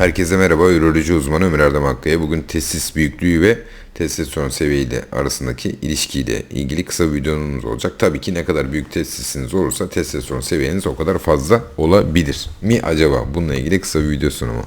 Herkese merhaba, üroloji uzmanı Ömer Erdem Akkaya. Bugün testis büyüklüğü ve testosteron seviyeyle arasındaki ilişkiyle ilgili kısa bir videomuz olacak. Tabii ki ne kadar büyük testisiniz olursa testosteron seviyeniz o kadar fazla olabilir. Mi acaba? Bununla ilgili kısa bir video sunumu.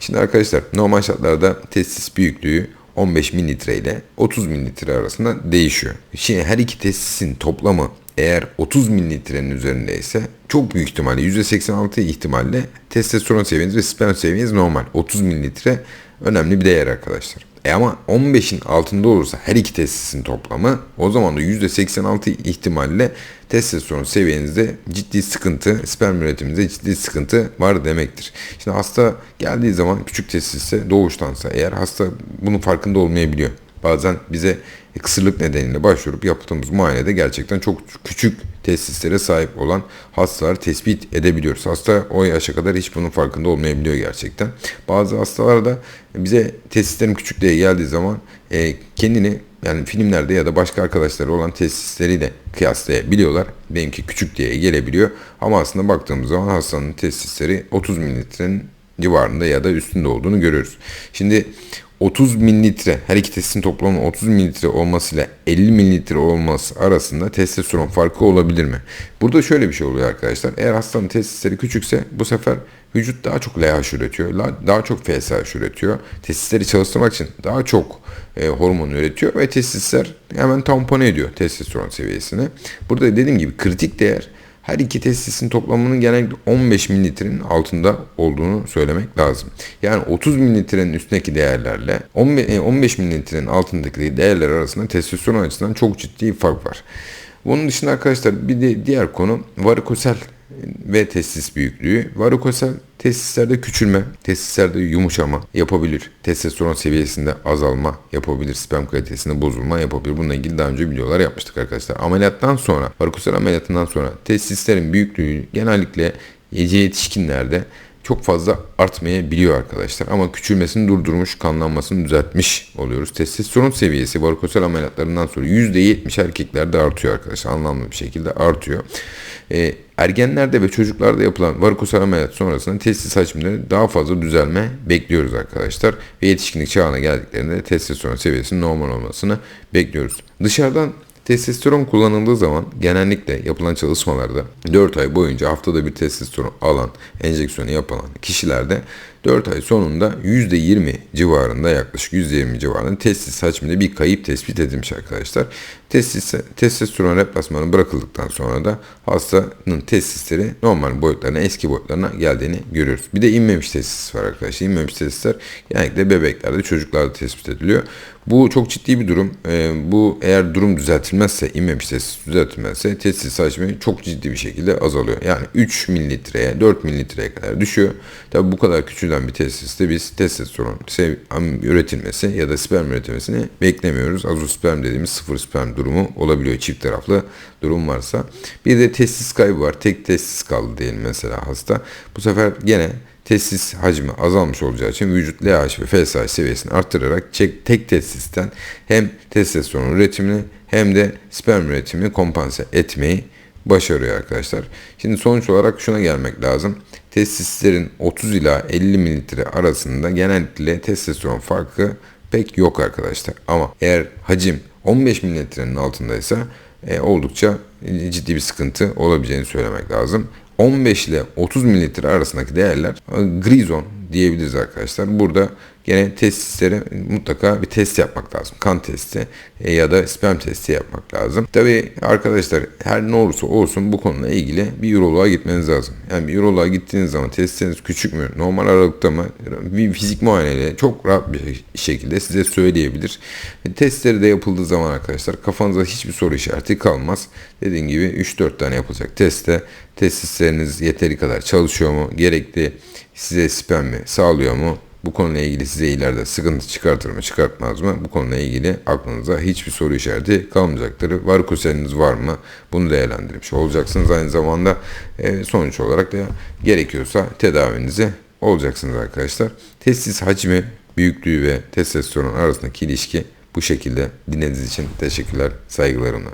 Şimdi arkadaşlar normal şartlarda testis büyüklüğü 15 mililitre ile 30 mililitre arasında değişiyor. Şimdi her iki testisin toplamı eğer 30 mililitrenin üzerindeyse çok büyük ihtimalle %86 ihtimalle testosteron seviyeniz ve sperm seviyeniz normal. 30 mililitre önemli bir değer arkadaşlar. E ama 15'in altında olursa her iki testisin toplamı o zaman da %86 ihtimalle testosteron seviyenizde ciddi sıkıntı, sperm üretiminde ciddi sıkıntı var demektir. Şimdi hasta geldiği zaman küçük testisse doğuştansa eğer hasta bunun farkında olmayabiliyor. Bazen bize kısırlık nedeniyle başvurup yaptığımız muayenede gerçekten çok küçük testislere sahip olan hastalar tespit edebiliyoruz. Hasta o yaşa kadar hiç bunun farkında olmayabiliyor gerçekten. Bazı hastalar da bize testislerin küçüklüğe geldiği zaman e, kendini yani filmlerde ya da başka arkadaşları olan testisleriyle kıyaslayabiliyorlar. Benimki küçük diye gelebiliyor. Ama aslında baktığımız zaman hastanın testisleri 30 mililitrenin civarında ya da üstünde olduğunu görüyoruz. Şimdi 30 mililitre her iki testin toplamı 30 mililitre olmasıyla 50 mililitre olması arasında testosteron farkı olabilir mi? Burada şöyle bir şey oluyor arkadaşlar. Eğer hastanın testisleri küçükse bu sefer vücut daha çok LH üretiyor. Daha çok FSH üretiyor. Testisleri çalıştırmak için daha çok e, hormon üretiyor ve testisler hemen tampone ediyor testosteron seviyesini. Burada dediğim gibi kritik değer her iki testisin toplamının genellikle 15 mililitrenin altında olduğunu söylemek lazım. Yani 30 mililitrenin üstündeki değerlerle 15 e, mililitrenin altındaki değerler arasında testosteron açısından çok ciddi fark var. Bunun dışında arkadaşlar bir de diğer konu varikosel ve testis büyüklüğü. Varikosel testislerde küçülme, testislerde yumuşama yapabilir. Testosteron seviyesinde azalma yapabilir. Sperm kalitesinde bozulma yapabilir. Bununla ilgili daha önce videolar yapmıştık arkadaşlar. Ameliyattan sonra, varikosel ameliyatından sonra testislerin büyüklüğü genellikle yetişkinlerde çok fazla artmayabiliyor arkadaşlar. Ama küçülmesini durdurmuş, kanlanmasını düzeltmiş oluyoruz. Testosteron seviyesi varikosel ameliyatlarından sonra %70 erkeklerde artıyor arkadaşlar. Anlamlı bir şekilde artıyor. E, ergenlerde ve çocuklarda yapılan varikosel ameliyat sonrasında testis hacimleri daha fazla düzelme bekliyoruz arkadaşlar. Ve yetişkinlik çağına geldiklerinde testosteron seviyesinin normal olmasını bekliyoruz. Dışarıdan Testosteron kullanıldığı zaman genellikle yapılan çalışmalarda 4 ay boyunca haftada bir testosteron alan, enjeksiyonu yapılan kişilerde 4 ay sonunda %20 civarında yaklaşık %20 civarında testis hacminde bir kayıp tespit edilmiş arkadaşlar. Testis, testosteron replasmanı bırakıldıktan sonra da hastanın testisleri normal boyutlarına, eski boyutlarına geldiğini görüyoruz. Bir de inmemiş testis var arkadaşlar. İnmemiş testisler genellikle bebeklerde, çocuklarda tespit ediliyor. Bu çok ciddi bir durum. Ee, bu eğer durum düzeltilmezse, inmemiş testis düzeltilmezse testis hacmi çok ciddi bir şekilde azalıyor. Yani 3 mililitreye, 4 mililitreye kadar düşüyor. Tabi bu kadar küçülen bir tesiste biz testosteron üretilmesi ya da sperm üretilmesini beklemiyoruz. Azosperm dediğimiz sıfır sperm durumu olabiliyor çift taraflı durum varsa. Bir de testis kaybı var. Tek testis kaldı diyelim mesela hasta. Bu sefer gene testis hacmi azalmış olacağı için vücut LH ve FSH seviyesini arttırarak tek testisten hem testosteron üretimini hem de sperm üretimini kompanse etmeyi başarıyor arkadaşlar. Şimdi sonuç olarak şuna gelmek lazım. Testislerin 30 ila 50 mililitre arasında genellikle testosteron farkı pek yok arkadaşlar. Ama eğer hacim 15 mililitrenin altındaysa e, oldukça ciddi bir sıkıntı olabileceğini söylemek lazım. 15 ile 30 mililitre arasındaki değerler e, gri zon diyebiliriz arkadaşlar. Burada gene testislere mutlaka bir test yapmak lazım. Kan testi e, ya da sperm testi yapmak lazım. Tabi arkadaşlar her ne olursa olsun bu konuyla ilgili bir uroloğa gitmeniz lazım. Yani bir uroloğa gittiğiniz zaman testleriniz küçük mü, normal aralıkta mı bir fizik muayeneyle çok rahat bir şekilde size söyleyebilir. E, testleri de yapıldığı zaman arkadaşlar kafanızda hiçbir soru işareti kalmaz. Dediğim gibi 3-4 tane yapılacak testte testisleriniz yeteri kadar çalışıyor mu? Gerekli size spermi sağlıyor mu? Bu konuyla ilgili size ileride sıkıntı çıkartır mı çıkartmaz mı? Bu konuyla ilgili aklınıza hiçbir soru işareti kalmayacaktır. Varikoseliniz var mı? Bunu değerlendirmiş olacaksınız. Aynı zamanda e, sonuç olarak da gerekiyorsa tedavinizi olacaksınız arkadaşlar. Testis hacmi, büyüklüğü ve testosteron arasındaki ilişki bu şekilde dinlediğiniz için teşekkürler, saygılarımla.